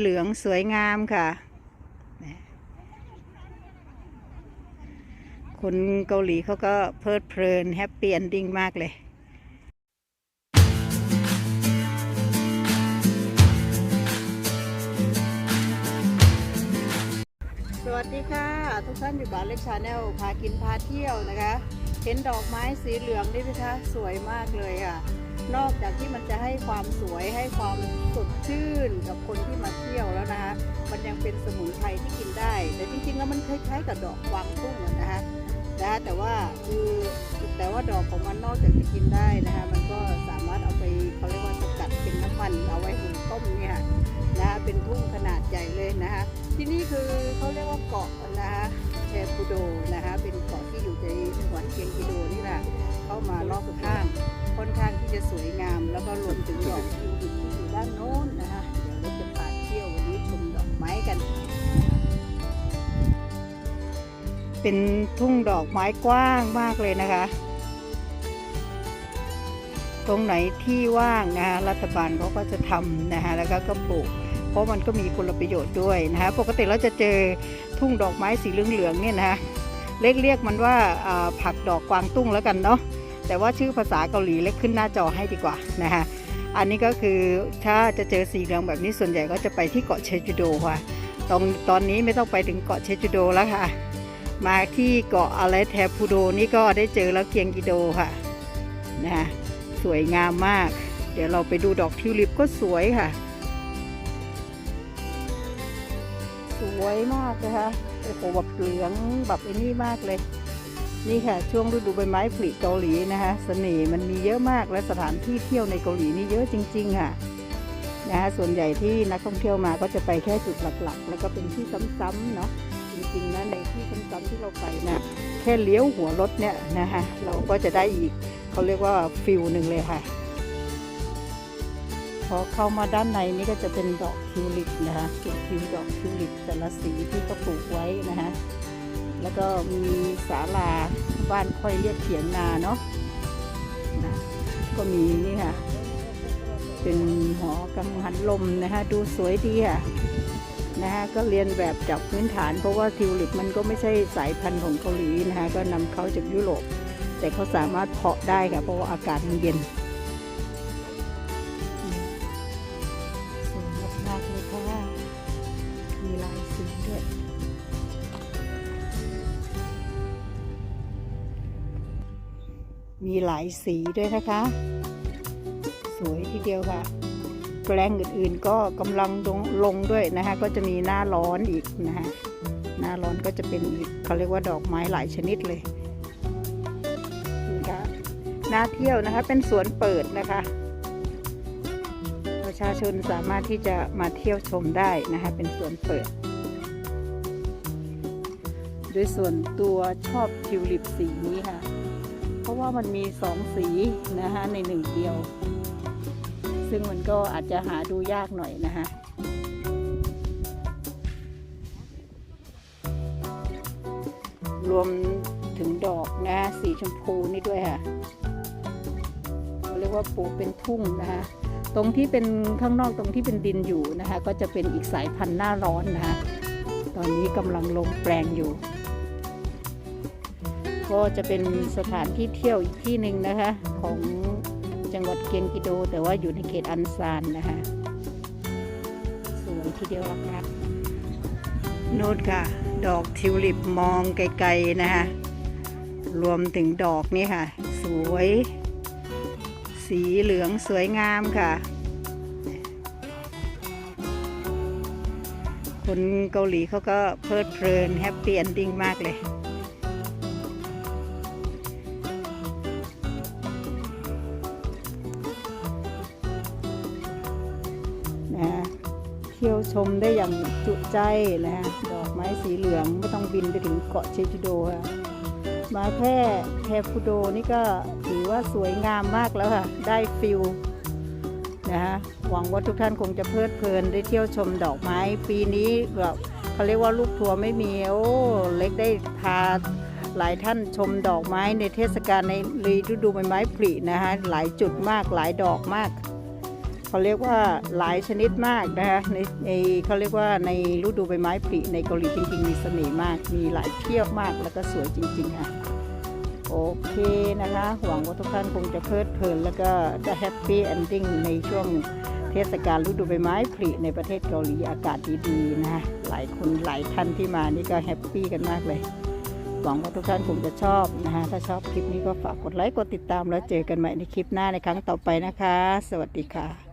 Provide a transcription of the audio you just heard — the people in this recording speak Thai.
เหลืองสวยงามค่ะ คนเกาหลีเขาก็เพลิดเพลินแฮปปี้เอนดิ้งมากเลยสวัสดีค่ะ ทุกท่านอยู่บ้านเล็กชาแนลพากินพาเที่ยวนะคะ เห็นดอกไม้สีเหลืองนี่ไหมคะ สวยมากเลยค่ะ นอกจากที่มันจะให้ความสวยให้ความสดชื่นกับคนที่มาเที่ยวแล้วนะคะ มันยังเป็นสมุนไพรที่กินได้ แต่จริงๆแล้วมันคล้ายๆกับดอกกวางตุ้งนะคะนะแต่ว่าคือแต่ว่าดอกของมันนอกจากจะกินได้นะคะ มันก็สามารถเอาไปเขาเรียกว่าสกัดเป็นน้ำมันเอาไว้หุงต้มเนี่ยนะคะเป็นทุ่งขนาดใหญ่เลยนะคะที่นี่คือเขาเรียกว่าเกาะนะคะแชปูโดนะคะ เป็นเกาะที่อยู่ในจังหวัดเกียงกิโดนี่แหละเข้ามารอบข้างค่อนข้าง จะสวยงาม แล้วก็รวมถึงดอกทิวลิปที่อยู่ด้านโน้นนะคะ เดี๋ยวเราจะพาเที่ยววันนี้ชมดอกไม้กัน เป็นทุ่งดอกไม้กว้างมากเลยนะคะ ตรงไหนที่ว่างนะคะรัฐบาลเขาก็จะทำนะคะแล้วก็ก็ปลูกเพราะมันก็มีคุณประโยชน์ด้วยนะคะปกติเราจะเจอทุ่งดอกไม้สีเหลืองๆเนี่ยนะคะเล็กเรียกมันว่าผักดอกกวางตุ้งแล้วกันเนาะ แต่ว่าชื่อภาษาเกาหลีเล็กขึ้นหน้าจอให้ดีกว่านะคะอันนี้ก็คือถ้าจะเจอสีเหลืองแบบนี้ส่วนใหญ่ก็จะไปที่เกาะเชจูโดค่ะตรงตอนนี้ไม่ต้องไปถึงเกาะเชจูโดแล้วค่ะ มาที่เกาะอะไรแทพูโดนี่ก็ได้เจอแล้วเกียงกิโดค่ะนะคะสวยงามมาก เดี๋ยวเราไปดูดอกทิวลิปก็สวยค่ะ สวยมากนะคะโอ้โหแบบเหลืองแบบไอ้นี่มากเลย นี่ค่ะช่วงฤดูใบไม้ผลิเกาหลีนะคะเสน่ห์มันมีเยอะมากและสถานที่เที่ยวในเกาหลีนี่เยอะจริง ๆ ค่ะนะคะส่วนใหญ่ที่นักท่องเที่ยวมาก็จะไปแค่จุดหลักๆ แล้วก็เป็นที่ซ้ำๆเนาะจริงๆนะในที่ซ้ำๆที่เราไปนะแค่เลี้ยวหัวรถเนี่ยนะคะเราก็จะได้อีกเขาเรียกว่าฟิลหนึ่งเลยค่ะพอเข้ามาด้านในนี่ก็จะเป็นดอกทิวลิปนะคะทิวดอกทิวลิปแต่ละสีที่เขาปลูกไว้นะคะ แล้วก็มีศาลาบ้านค่อยเรียกเถียงนาเนาะนะก็มีนี่ค่ะ เป็นหอกังหันลมนะคะดูสวยดีค่ะนะคะก็เรียนแบบจากพื้นฐาน เพราะว่าทิวลิปมันก็ไม่ใช่สายพันธุ์ของเกาหลีนะคะก็นำเขาจากยุโรป แต่เขาสามารถเพาะได้ค่ะเพราะว่าอากาศมันเย็น มีหลายสีด้วยนะคะ สวยทีเดียวค่ะ แปลงอื่นๆก็กำลังลงลงด้วยนะคะ ก็จะมีหน้าร้อนอีกนะคะหน้าร้อนก็จะเป็นเขาเรียกว่าดอกไม้หลายชนิดเลยนี่ค่ะหน้าเที่ยวนะคะ เป็นสวนเปิดนะคะ ประชาชนสามารถที่จะมาเที่ยวชมได้นะคะ เป็นสวนเปิดโดยส่วนตัวชอบทิวลิปสีนี้ค่ะ เพราะว่ามันมีสองสีนะคะในหนึ่งเดียว ซึ่งมันก็อาจจะหาดูยากหน่อยนะคะรวมถึงดอกนะสีชมพูนี่ด้วยค่ะเรียกว่าปลูกเป็นทุ่งนะคะตรงที่เป็นข้างนอกตรงที่เป็นดินอยู่นะคะ ก็จะเป็นอีกสายพันธุ์หน้าร้อนนะคะ ตอนนี้กำลังลงแปลงอยู่ ก็จะเป็นสถานที่เที่ยวอีกที่หนึ่งนะคะ ของจังหวัดเกียงกิโด แต่ว่าอยู่ในเขตอันซานนะคะสวยทีเดียวรักๆนู่นค่ะ ดอกทิวลิปมองไกลๆนะคะรวมถึงดอกนี่ค่ะ สวย สีเหลืองสวยงามค่ะ คนเกาหลีเขาก็เพลิดเพลินแฮปปี้เอนดิ้งมากเลย นะเที่ยวชมได้อย่างจุใจนะฮะดอกไม้สีเหลืองไม่ต้องบินไปถึงเกาะเชจูโดค่ะมาแค่แทฟูโดนี่ก็ถือว่าสวยงามมากแล้วค่ะ ได้ฟิลนะฮะหวังว่าทุกท่านคงจะเพลิดเพลินได้เที่ยวชมดอกไม้ ปีนี้แบบเขาเรียกว่าลูกทัวร์ไม่มี โอ้ เล็กได้พาหลายท่านชมดอกไม้ในเทศกาลในฤดูใบไม้ผลินะฮะหลายจุดมากหลายดอกมาก เขาเรียกว่าหลายชนิดมากนะคะในในเขาเรียกว่าในฤดูใบไม้ผลิในเกาหลีจริงๆ มีเสน่ห์มาก มีหลายเที่ยวมากแล้วก็สวยจริง ๆ ค่ะ โอเคนะคะ หวังว่าทุกท่านคงจะเพลิดเพลิน แล้วก็จะแฮปปี้เอนดิ้งในช่วงเทศกาลฤดูใบไม้ผลิในประเทศเกาหลีอากาศดีๆนะคะหลายคนหลายท่านที่มานี่ก็แฮปปี้กันมากเลย หวังว่าทุกท่านคงจะชอบนะคะถ้าชอบคลิปนี้ก็ฝากกดไลค์กดติดตามแล้วเจอกันใหม่ในคลิปหน้าในครั้งต่อไปนะคะ สวัสดีค่ะ